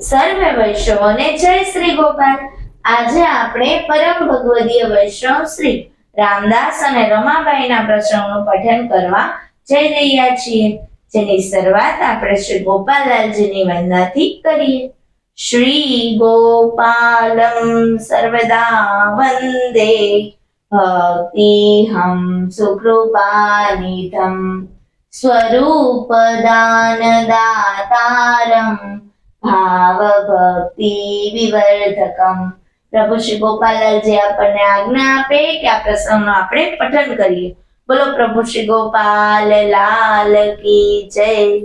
સર્વે વૈષ્ણવોને જય શ્રી ગોપાલ. આજે આપણે પરમ ભગવદીય વૈષ્ણવ શ્રી રામદાસ અને રમાબાઈના પ્રસંગનું પઠન કરવા જઈ રહ્યા છીએ, જેની શરૂઆત આપણે શ્રી ગોપાલલાલજીની વંદનાથી કરીએ. શ્રી ગોપાલમ સર્વદા વંદે ભક્તિહમ સુકૃપાનિધમ. સ્વરૂપદાનદાતારમ ભાવભક્તિ વિવર્ધકમ પ્રભુ શ્રી ગોપાલજી આપણને આજ્ઞા આપે કે આ પ્રસંગનું આપણે પઠન કરીએ। બોલો પ્રભુ શ્રી ગોપાલ, લાલ કી જય।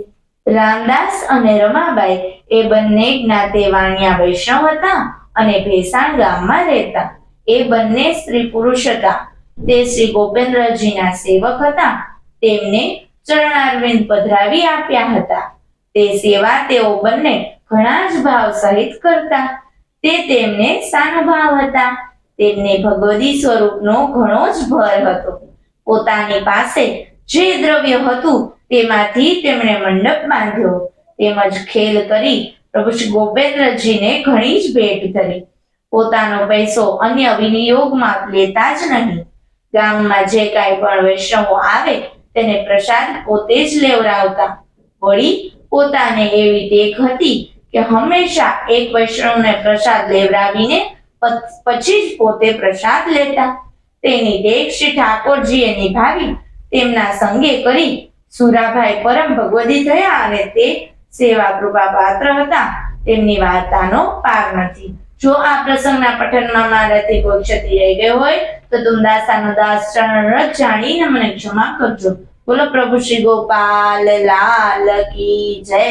રામદાસ અને રમાબાઈ એ બંને જ્ઞાતે વાણિયા વૈષ્ણવ હતા અને ભેસાણ ગામમાં રહેતા। એ બંને સ્ત્રી પુરુષ હતા। તે શ્રી ગોપેન્દ્રજીના સેવક હતા। તેમને ચરણારવિંદ પધરાવી આપ્યા હતા। તે સેવા તેઓ બંને ઘણા જ ભાવ સહિત કરતા. તે તેમને સાનુભાવ હતા. તેમને ભગવદી સ્વરૂપનો ઘણો જ ભર હતો. પોતાની પાસે જે દ્રવ્ય હતું તેમાંથી તેમણે મંડપ બાંધ્યો. તેમજ ખેલ કરી પ્રભુ શ્રી ગોપેન્દ્રજીને ઘણી જ ભેટ કરી. પોતાનો પૈસો અન્ય વિનિયોગમાં લેતા જ નહીં. ગામમાં જે કાંઈ પણ વૈષ્ણવો આવે તેને પ્રસાદ પોતે જ લેવડાવતા. વળી પોતાને એવી ટેક હતી કે હંમેશા એક વૈષ્ણવને પ્રસાદ લેવડાવીને પછી જ પોતે પ્રસાદ લેતા. તેની દેખ શ્રી ઠાકોરજીએ નિભાવી, તેમના સંગે કરી સુરાભાઈ પરમ ભગવદી થયા અને તે સેવા કૃપા પાત્ર હતા. તેમની વાર્તાનો પાર નથી. જો આ પ્રસંગના પઠનમાં મારાથી કોઈ ક્ષતિ રહી ગઈ હોય, તો તુમ દાસાનો દાસ ચરણ રજ જાણીને મને ક્ષમા કરજો. બોલો પ્રભુ શ્રી ગોપાલ લાલ કી જય.